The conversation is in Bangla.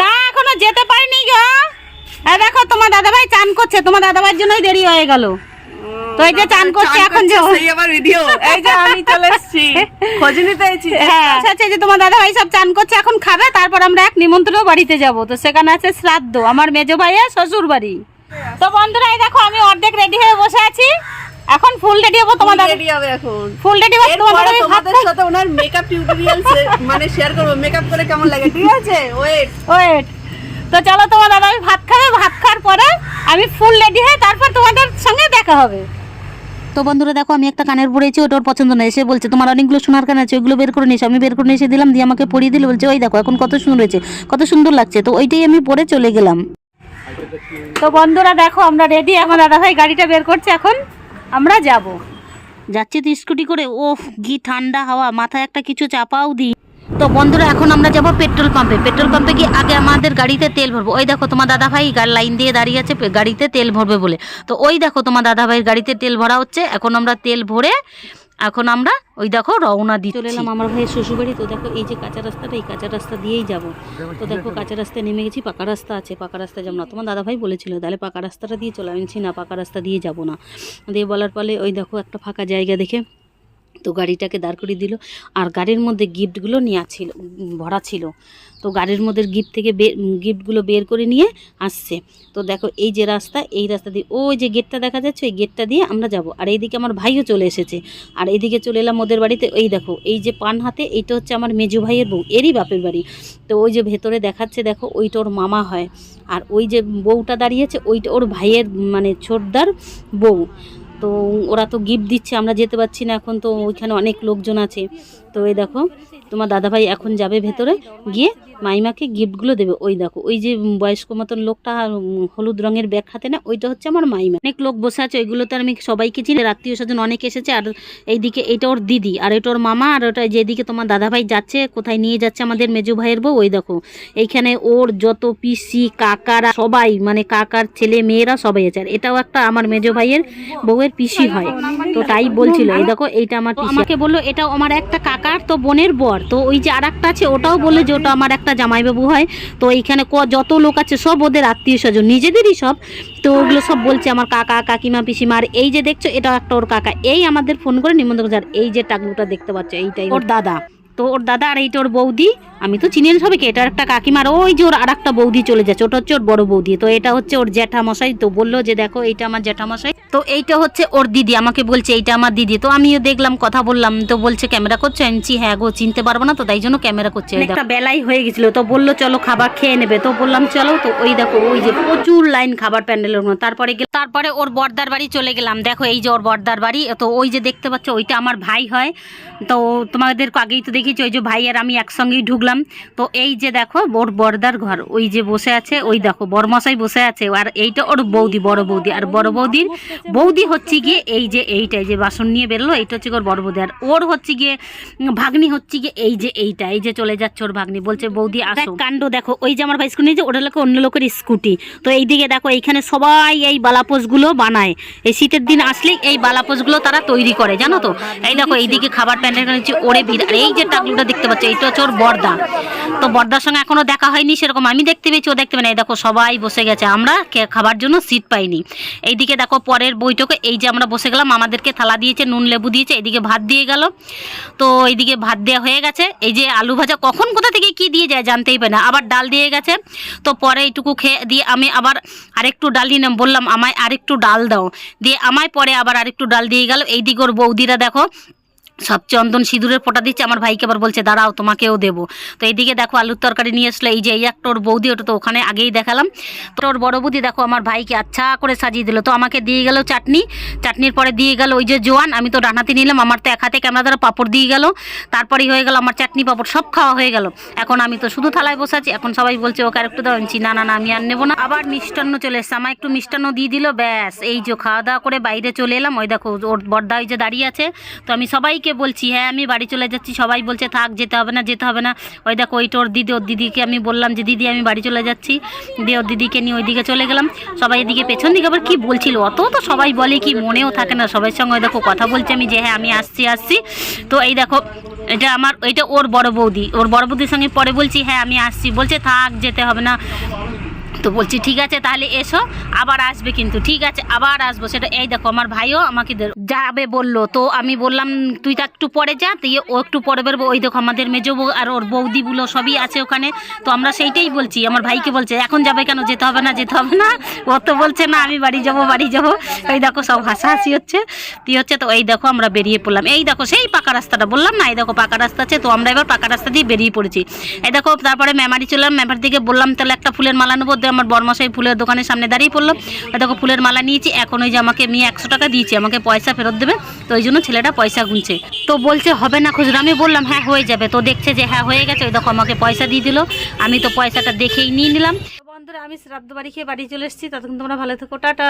না এখনও যেতে পারিনি গো। দেখো তোমার দাদাভাই চান করছে তোমার দাদাভাইয়ের জন্যই দেরি হয়ে গেল। তো এই যে চান করছে এখন যাব সেই আবার ভিডিও এই যে আমি চলে এসেছি খোঁজ নিতে এসেছি। হ্যাঁ আচ্ছা আচ্ছা, যে তোমার দাদাভাই সব চান করছে এখন খাবে তারপর আমরা এক নিমন্ত্রণ বাড়িতে যাব। তো সেখানে আছে শ্রাদ্ধ আমার মেজো ভাইয়া শ্বশুর বাড়ি তো বন্ধুরা এই দেখো আমি অর্ধেক রেডি হয়ে বসে আছি এখন ফুল রেডি হব তোমার দাদা রেডি হবে এখন। ফুল রেডি হব দাদাভাই ভাত তোমাদের সাথে ওনার মেকআপ টিউটোরিয়াল মানে শেয়ার করব। মেকআপ করে কেমন লাগে ঠিক আছে? ওয়েট ওয়েট তো চলো তোমার দাদা আমি ভাত খাবে ভাত খাওয়ার পরে আমি ফুল রেডি হয়ে তারপর তোমাদের সঙ্গে দেখা হবে। তো বন্ধুরা দেখো আমি একটা কানের পরেছি ওটা ওর পছন্দ না। এসে বলছে তোমার অনেকগুলো সোনার কান আছে ওইগুলো বের করে নিয়েছি আমি বের করে নিয়ে এসে দিলাম দিয়ে আমাকে পরিয়ে দিল। বলছে ওই দেখো এখন কত সুন্দর হয়েছে কত সুন্দর লাগছে। তো ওইটাই আমি পরে চলে গেলাম। তো বন্ধুরা দেখো আমরা রেডি এখন দাদা ভাই গাড়িটা বের করছে এখন আমরা যাব। যাচ্ছি তো স্কুটি করে। ওফ গি ঠান্ডা হাওয়া, মাথায় একটা কিছু চাপাও দিই। তো বন্ধুরা, এখন আমরা যাব পেট্রোল পাম্পে। পেট্রোল পাম্পে গিয়ে আগে আমাদের গাড়িতে তেল ভরবো। ওই দেখো, তোমার দাদা ভাই লাইন দিয়ে দাঁড়িয়ে আছে গাড়িতে তেল ভরবে বলে। তো ওই দেখো, তোমার দাদা ভাইয়ের গাড়িতে তেল ভরা হচ্ছে। এখন আমরা তেল ভরে এখন আমরা ওই দেখো রওনা দিয়ে চলে এলাম আমার ভাইয়ের শ্বশুরবাড়ি। তো দেখো এই যে কাঁচা রাস্তাটা, এই কাঁচা রাস্তা দিয়েই যাব। তো দেখো কাঁচা রাস্তায় নেমে গেছি, পাকা রাস্তা আছে, পাকা রাস্তা যাব না। তোমার দাদা ভাই বলেছিল, তাহলে পাকা রাস্তাটা দিয়ে চলে। আমি না, পাকা রাস্তা দিয়ে যাব না। দিয়ে বলার ফলে ওই দেখো একটা ফাঁকা জায়গা দেখে তো গাড়িটাকে দাঁড় করিয়ে দিল। আর গাড়ির মধ্যে গিফটগুলো নেওয়া ছিল, ভরা ছিল। তো গাড়ির মধ্যে গিফট থেকে গিফটগুলো বের করে নিয়ে আসছে। তো দেখো এই যে রাস্তা, এই রাস্তা দিয়ে, ওই যে গেটটা দেখা যাচ্ছে, ওই গেটটা দিয়ে আমরা যাব। আর এইদিকে আমার ভাইও চলে এসেছে। আর এইদিকে চলে এলাম ওদের বাড়িতে, এই দেখো, এই যে পান হাতে, এইটা হচ্ছে আমার মেজো ভাইয়ের বউ, এরই বাপের বাড়ি। তো ওই যে ভেতরে দেখাচ্ছে, দেখো, ওইটা ওর মামা হয়। আর ওই যে বউটা দাঁড়িয়েছে ওইটা ওর ভাইয়ের মানে ছোটদার বউ। তো ওরা তো গিফট দিচ্ছে, আমরা যেতে পারছি না এখন, তো ওইখানে অনেক লোকজন আছে। তো এই দেখো, তোমার দাদাভাই এখন যাবে ভেতরে, গিয়ে মাইমাকে গিফটগুলো দেবে। ওই দেখো, ওই যে বয়স্ক মতন লোকটা হলুদ রঙের ব্যাগ হাতে না, ওইটা হচ্ছে আমার মাইমা। অনেক লোক বসে আছে, ওইগুলো তো আমি সবাইকে চিনি আত্মীয় স্বজন অনেক এসেছে, আর এইদিকে এটা ওর দিদি, আর এটা ওর মামা, আর ওটা যেদিকে তোমার দাদাভাই যাচ্ছে, কোথায় নিয়ে যাচ্ছে আমাদের মেজু ভাইয়ের বউ, ওই দেখো। এইখানে ওর যত পিসি, কাকারা সবাই মানে কাকার ছেলে, মেয়েরা সবাই আছে, আর এটাও একটা আমার মেজো ভাইয়ের বউয়ের পিসি হয়। তো তাই বলছিল এই দেখো এইটা আমার আমাকে বলল এটা আমার একটা কাকার তো বোনের বর। তো ওই যে আর একটা আছে ওটাও বলল যে ওটা আমার একটা জামাইবাবু হয়। তো এইখানে ক যত লোক আছে সব ওদের আত্মীয় স্বজন নিজেদেরই সব। তো ওগুলো সব বলছে আমার কাকা কাকিমা পিসিমা আর এই যে দেখছ এটা একটা ওর কাকা। এই আমাদের ফোন করে নিমন্ত্রণ এই যে টাকলুটা দেখতে পাচ্ছ এইটাই ওর দাদা। তো ওর দাদা আর এইটা ওর বৌদি আমি তো চিনি না সবাইকে এটা একটা কাকিমার ওই যে ওর আর একটা বৌদি চলে যাচ্ছে ওটা হচ্ছে ওর বড় বৌদি তো এটা হচ্ছে ওর জ্যাঠামশাই তো বলল যে দেখো এইটা আমার জ্যাঠামশাই তো এইটা হচ্ছে ওর দিদি আমাকে বলছে এইটা আমার দিদি তো আমিও দেখলাম কথা বললাম তো বলছে ক্যামেরা করছে? আমি বলছি, হ্যাঁ গো চিনতে পারব না তো তাই জন্য ক্যামেরা করছে একটা বেলাই হয়ে গেছিল তো বলল চলো খাবার খেয়ে নেবে তো বললাম চলো তো ওই দেখো ওই যে প্রচুর লাইন খাবার প্যান্ডেলের মধ্যে তারপরে গেল তারপরে ওর বর্দার বাড়ি চলে গেলাম দেখো এই যে ওর বর্দার বাড়ি তো ওই যে দেখতে পাচ্ছ ওইটা আমার ভাই হয় তো তোমাদের আগেই তো দেখেছি ওই যে ভাই আর আমি একসঙ্গেই ঢুকলাম। তো এই যে দেখো ওর বর্দার ঘর ওই যে বসে আছে ওই দেখো বরমশাই বসে আছে আর এইটা ওর বৌদি বড় বৌদি। আর বড় বৌদির বৌদি হচ্ছে গিয়ে এই যে এইটা এই যে বাসন নিয়ে বেরোলো এইটা হচ্ছে ওর বড় বৌদি। আর ওর হচ্ছে গিয়ে ভাগ্নি হচ্ছে গিয়ে এই যে এইটা এই যে চলে যাচ্ছে ওর ভাগ্নি। বলছে বৌদি আসো। কাণ্ড দেখো ওই যে আমার ভাই স্কুটি নিয়েছে ওটা লোক অন্য লোকের স্কুটি। তো এইদিকে দেখো এইখানে সবাই এই বালাপোসগুলো বানায়। এই শীতের দিন আসলেই এই বালাপোসগুলো তারা তৈরি করে জানো তো? এই দেখো এইদিকে খাবার প্যান্ডেল হচ্ছে ওরে ভিড়। আর এই যে টাকলুটা দেখতে পাচ্ছ, এইটা হচ্ছে ওর বর্দা। তো বর্দার সঙ্গে এখনও দেখা হয়নি সেরকম, আমি দেখতে পেয়েছি, ও দেখতে পাই না দেখো, সবাই বসে গেছে, আমরা খাবার জন্য সিট পাইনি। এইদিকে দেখো, পরের বইটকে এই যে আমরা বসে গেলাম, আমাদেরকে থালা দিয়েছে, নুন, লেবু দিয়েছে এদিকে ভাত দিয়ে গেল। তো এইদিকে ভাত দেওয়া হয়ে গেছে, এই যে আলু ভাজা, কখন কোথা থেকে কি দিয়ে যায় জানতেই পারি না, আবার ডাল দিয়ে গেছে। তো পরে এইটুকু খেয়ে, দিয়ে আমি আবার আরেকটু ডাল নিলাম, বললাম, আমায় আরেকটু ডাল দাও। দিয়ে আমায় পরে আবার আরেকটু ডাল দিয়ে গেল। এইদিকে ওর বৌদিরা দেখো সব চন্দন সিঁদুরের ফোঁটা দিচ্ছে, আমার ভাইকে আবার বলছে, দাঁড়াও, তোমাকেও দেবো। তো এইদিকে দেখো, আলুর তরকারি নিয়ে আসলো এই যে এই একটা ওর বৌদি, ওটা তো ওখানে আগেই দেখালাম। তো ওর বড় বৌদি দেখো, আমার ভাইকে আচ্ছা করে সাজিয়ে দিল। তো আমাকে দিয়ে গেল চাটনি। চাটনির পরে দিয়ে গেল ওই যে জোয়ান, আমি তো ডানাতে নিলাম, আমার তো এক হাতে ক্যামেরা দ্বারা পাপড় দিয়ে গেল। তারপরেই হয়ে গেল আমার চাটনি পাপড়, সব খাওয়া হয়ে গেল। এখন আমি তো শুধু থালায় বসে আছি, এখন সবাই বলছে, ওকে একটু দাও। আমি না না না, আমি আর নেব না। আবার মিষ্টান্ন চলে এসছে আমার একটু মিষ্টান্ন দিয়ে দিল, ব্যাস, এই যে খাওয়া দাওয়া করে বাইরে চলে এলাম। ওই দেখো, ওর বর্দা ওই যে দাঁড়িয়ে আছে। তো আমি সবাইকে দিদিকে বলছি হ্যাঁ আমি বাড়ি চলে যাচ্ছি, সবাই বলছে থাক, যেতে হবে না, যেতে হবে না। ওই দেখো ওইটা ওর দিদি, ওর দিদিকে আমি বললাম যে, দিদি, আমি বাড়ি চলে যাচ্ছি। দিয়ে ওর দিদিকে নিয়ে ওইদিকে চলে গেলাম। সবাই এদিকে পেছন দিকে আবার কি বলছিল? অত তো সবাই বলে কি মনেও থাকে না সবার সঙ্গে ওই দেখো কথা বলছে আমি যে হ্যাঁ আমি আসছি আসছি। তো এই দেখো, এটা আমার, এটা ওর বড় বৌদি। ওর বড় বৌদির সঙ্গে পরে বলছি হ্যাঁ আমি আসছি। বলছে, থাক, যেতে হবে না। তো বলছি, ঠিক আছে, তাহলে এসো, আবার আসবে কিন্তু, ঠিক আছে, আবার আসব। সেটা, এই দেখো, আমার ভাইও আমাকে যাবে বলল। তো আমি বললাম, তুই তো একটু পরে যা, তুই ও একটু পরে বেরবো। ওই দেখো, আমাদের মেজো বউ আর ওর বৌদিগুলো সবই আছে ওখানে। তো আমরা সেইটাই বলছি, আমার ভাইকে বলছে, এখন যাবে কেন? যেতে হবে না, যেতে হবে না? ও তো বলছে, না, আমি বাড়ি যাব বাড়ি যাব। এই দেখো, সব হাসাহাসি হচ্ছে। তুই হচ্ছে? তো এই দেখো, আমরা বেরিয়ে পড়লাম। এই দেখো, সেই পাকা রাস্তাটা, বললাম না, এই দেখো, পাকা রাস্তা আছে, তো আমরা এবার পাকা রাস্তা দিয়ে বেরিয়ে পড়েছি। এই দেখো, তারপরে মেমারি চললাম মেমার দিকে বললাম, তাহলে একটা ফুলের মালা নেব আমার বর্মাশাই ফুলের দোকানের সামনে দাঁড়িয়ে পড়ল। দেখো ফুলের মালা নিয়েছি, এখন ওই যে আমাকে মেয়ে একশো টাকা দিয়েছে, আমাকে পয়সা ফেরত দেবে, তো ওই জন্য ছেলেটা পয়সা গুনছে। তো বলছে, হবে না খুচরো। আমি বললাম হ্যাঁ হয়ে যাবে। তো দেখছে যে হ্যাঁ হয়ে গেছে। ওই দেখো আমাকে পয়সা দিয়ে দিল, আমি তো পয়সাটা দেখেই নিয়ে নিলাম। বন্ধুরা, আমি শ্রাদ্ধ বাড়ি খেয়ে বাড়ি চলে এসেছি। ততক্ষণ তোমরা ভালো থেকো, টাটা।